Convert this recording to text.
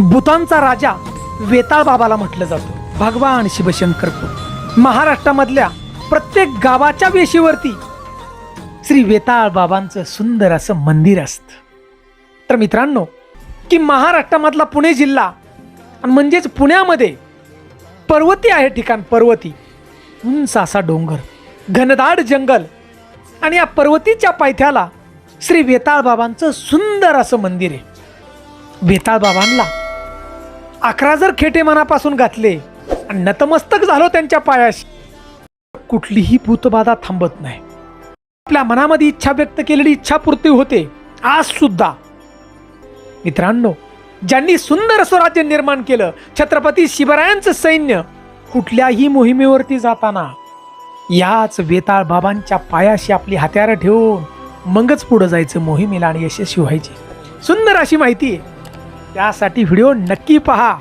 भूतांचा राजा वेताळ बाबाला म्हटलं जातं. भगवान शिवशंकर महाराष्ट्रामधल्या प्रत्येक गावाच्या वेशीवरती श्री वेताळ बाबांचं सुंदर असं मंदिर असतं. तर मित्रांनो की महाराष्ट्रामधला पुणे जिल्हा आणि म्हणजेच पुण्यामध्ये पर्वती आहे ठिकाण पर्वती. उंच असा डोंगर घनदाट जंगल आणि या पर्वतीच्या पायथ्याला श्री वेताळ बाबांचं सुंदर असं मंदिर आहे. वेताळ बाबांना अकरा जर खेटे मनापासून घातले आणि नतमस्तक झालो त्यांच्या पायाशी कुठलीही भूतबाधा थांबत नाही. आपल्या मनामध्ये इच्छा व्यक्त केलेली इच्छापूर्ती होते आज सुद्धा. मित्रांनो ज्यांनी सुंदर स्वराज्य निर्माण केलं छत्रपती शिवरायांचं सैन्य कुठल्याही मोहिमेवरती जाताना याच वेताळ बाबांच्या पायाशी आपली हत्यारं ठेवून मगच पुढं जायचं मोहिमेला आणि यशस्वी व्हायची. सुंदर अशी माहिती आहे. त्यासाठी व्हिडिओ नक्की पहा.